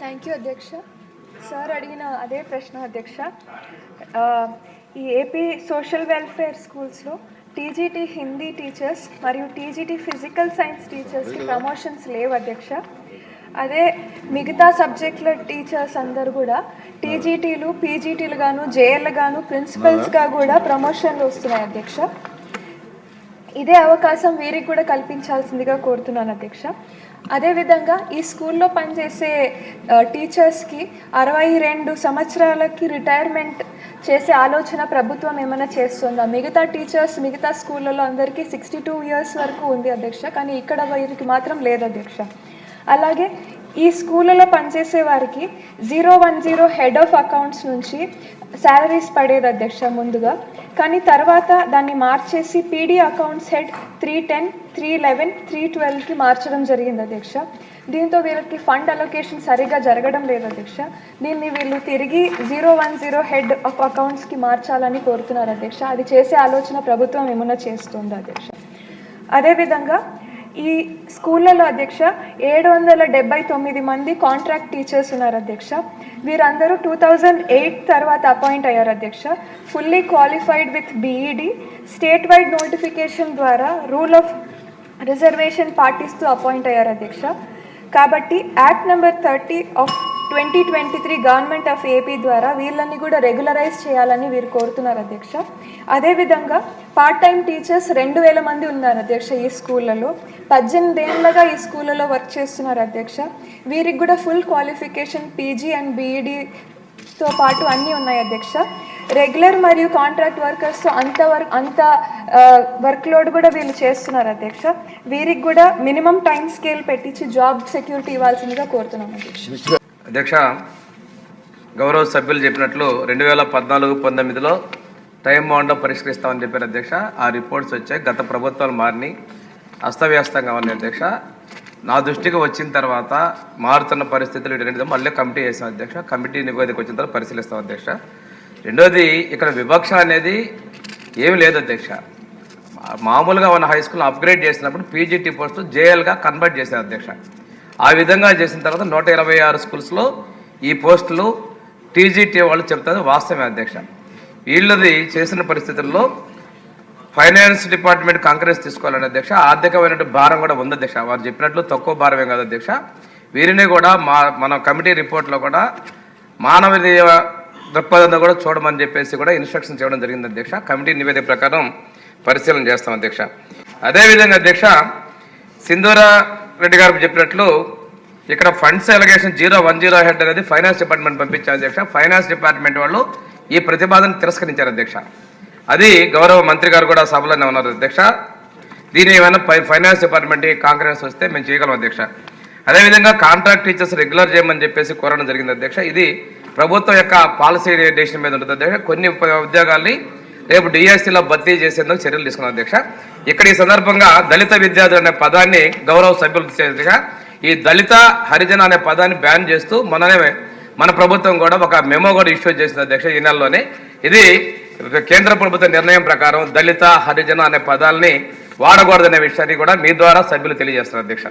Thank you అధ్యక్ష. Sir అడిగిన అదే ప్రశ్న అధ్యక్ష. ఈ ఏపీ సోషల్ వెల్ఫేర్ స్కూల్స్లో టీజీటీ హిందీ టీచర్స్ మరియు టీజీటీ ఫిజికల్ సైన్స్ టీచర్స్కి ప్రమోషన్స్ లేవు అధ్యక్ష. అదే మిగతా సబ్జెక్టుల టీచర్స్ అందరు కూడా టీజీటీలు పీజీటీలు గాను జేఎల్ గాను ప్రిన్సిపల్స్గా కూడా ప్రమోషన్లు వస్తున్నాయి అధ్యక్ష. ఇదే అవకాశం వీరికి కూడా కల్పించాల్సిందిగా కోరుతున్నాను అధ్యక్ష. అదేవిధంగా ఈ స్కూల్లో పనిచేసే టీచర్స్కి అరవై రెండు సంవత్సరాలకి రిటైర్మెంట్ చేసే ఆలోచన ప్రభుత్వం ఏమైనా చేస్తుందా? మిగతా టీచర్స్ మిగతా స్కూళ్ళలో అందరికీ సిక్స్టీ టూ ఇయర్స్ వరకు ఉంది అధ్యక్ష కానీ ఇక్కడ వీరికి మాత్రం లేదు అధ్యక్ష. అలాగే ఈ స్కూళ్ళలో పనిచేసే వారికి zero one zero head of accounts నుంచి శాలరీస్ పడేది అధ్యక్ష ముందుగా. కానీ తర్వాత దాన్ని మార్చేసి PD accounts head three ten three eleven three ట్వెల్వ్కి మార్చడం జరిగింది అధ్యక్ష. దీంతో వీళ్ళకి ఫండ్ అలొకేషన్ సరిగా జరగడం లేదు అధ్యక్ష. దీన్ని వీళ్ళు తిరిగి zero one zero head of అకౌంట్స్కి మార్చాలని కోరుతున్నారు అధ్యక్ష. అది చేసే ఆలోచన ప్రభుత్వం ఏమన్నా చేస్తుంది అధ్యక్ష? అదేవిధంగా ఈ స్కూళ్ళలో అధ్యక్ష ఏడు వందల డెబ్బై తొమ్మిది మంది కాంట్రాక్ట్ టీచర్స్ ఉన్నారు అధ్యక్ష. వీరందరూ టూ థౌజండ్ ఎయిట్ తర్వాత అపాయింట్ అయ్యారు అధ్యక్ష. Fully qualified with B Ed. State wide notification ద్వారా రూల్ ఆఫ్ రిజర్వేషన్ పాటిస్తూ అపాయింట్ అయ్యారు అధ్యక్ష. కాబట్టి act number thirty of twenty twenty three government of AP ద్వారా వీళ్ళని కూడా రెగ్యులరైజ్ చేయాలని వీరు కోరుతున్నారు అధ్యక్ష. అదేవిధంగా పార్ట్ టైం టీచర్స్ రెండు వేల మంది ఉన్నారు అధ్యక్ష ఈ స్కూళ్ళలో. పద్దెనిమిది ఏళ్ళగా ఈ స్కూళ్ళలో వర్క్ చేస్తున్నారు అధ్యక్ష. వీరికి కూడా ఫుల్ క్వాలిఫికేషన్ పీజీ అండ్ బీఈడీతో పాటు అన్నీ ఉన్నాయి అధ్యక్ష. రెగ్యులర్ మరియు కాంట్రాక్ట్ వర్కర్స్తో అంత వర్క్ అంత వర్క్ లోడ్ కూడా వీళ్ళు చేస్తున్నారు అధ్యక్ష. వీరికి కూడా మినిమం టైం స్కేల్ పెట్టించి జాబ్ సెక్యూరిటీ ఇవ్వాల్సిందిగా కోరుతున్నాం అధ్యక్ష. అధ్యక్ష గౌరవ సభ్యులు చెప్పినట్లు రెండు వేల పద్నాలుగు పంతొమ్మిదిలో టైం బాండ్లో పరిష్కరిస్తామని చెప్పారు అధ్యక్ష. ఆ రిపోర్ట్స్ వచ్చాయి. గత ప్రభుత్వాలు మారిని అస్తవ్యస్తంగా ఉన్నాయి అధ్యక్ష. నా దృష్టికి వచ్చిన తర్వాత మారుతున్న పరిస్థితులు వీటన్నిటితో మళ్ళీ కమిటీ వేసాం అధ్యక్ష. కమిటీ నివేదిక వచ్చిన తర్వాత పరిశీలిస్తాం అధ్యక్ష. రెండోది ఇక్కడ వివక్ష అనేది ఏమి లేదు అధ్యక్ష. మామూలుగా ఉన్న హై స్కూల్ అప్గ్రేడ్ చేసినప్పుడు పీజీటీ పోస్ట్ జేఎల్గా కన్వర్ట్ చేశారు అధ్యక్ష. ఆ విధంగా చేసిన తర్వాత నూట ఇరవై ఆరు స్కూల్స్లో ఈ పోస్టులు టీజీటీ వాళ్ళు చెప్తారు వాస్తవమే అధ్యక్ష. వీళ్ళది చేసిన పరిస్థితుల్లో ఫైనాన్స్ డిపార్ట్మెంట్ కాంగ్రెస్ తీసుకోవాలని అధ్యక్ష. ఆర్థికమైనటువంటి భారం కూడా ఉంది అధ్యక్ష. వారు చెప్పినట్లు తక్కువ భారమే కాదు అధ్యక్ష. వీరిని కూడా మా మన కమిటీ రిపోర్ట్లో కూడా మానవీయ దృక్పథంతో కూడా చూడమని చెప్పేసి కూడా ఇన్స్ట్రక్షన్ చేయడం జరిగింది అధ్యక్ష. కమిటీ నివేదిక ప్రకారం పరిశీలన చేస్తాం అధ్యక్ష. అదేవిధంగా అధ్యక్ష సింధూరా రెడ్డి గారు చెప్పినట్లు ఇక్కడ funds allocation zero one zero head అనేది ఫైనాన్స్ డిపార్ట్మెంట్ పంపించారు అధ్యక్ష. ఫైనాన్స్ డిపార్ట్మెంట్ వాళ్ళు ఈ ప్రతిపాదన తిరస్కరించారు అధ్యక్ష. అది గౌరవ మంత్రి గారు కూడా సభలోనే ఉన్నారు అధ్యక్ష. దీని ఏమైనా ఫైనాన్స్ డిపార్ట్మెంట్ కాంగ్రెస్ వస్తే మేము చేయగలం అధ్యక్ష. అదేవిధంగా కాంట్రాక్ట్ టీచర్స్ రెగ్యులర్ చేయమని చెప్పేసి కోరడం జరిగింది అధ్యక్ష. ఇది ప్రభుత్వం యొక్క పాలసీ డెసిషన్ మీద ఉంటుంది అధ్యక్ష. కొన్ని ఉద్యోగాల్ని రేపు డిఎస్సీలో భర్తీ చేసేందుకు చర్యలు తీసుకున్న అధ్యక్ష. ఇక్కడ ఈ సందర్భంగా దళిత విద్యార్థులు అనే పదాన్ని గౌరవ సభ్యులు చేసేదిగా ఈ దళిత హరిజన అనే పదాన్ని బ్యాన్ చేస్తూ మననే మన ప్రభుత్వం కూడా ఒక మెమో కూడా ఇష్యూ చేసింది అధ్యక్ష ఈ నెలలోనే. ఇది కేంద్ర ప్రభుత్వ నిర్ణయం ప్రకారం దళిత హరిజన అనే పదాలని వాడకూడదనే విషయాన్ని కూడా మీ ద్వారా సభ్యులు తెలియజేస్తున్నారు అధ్యక్ష.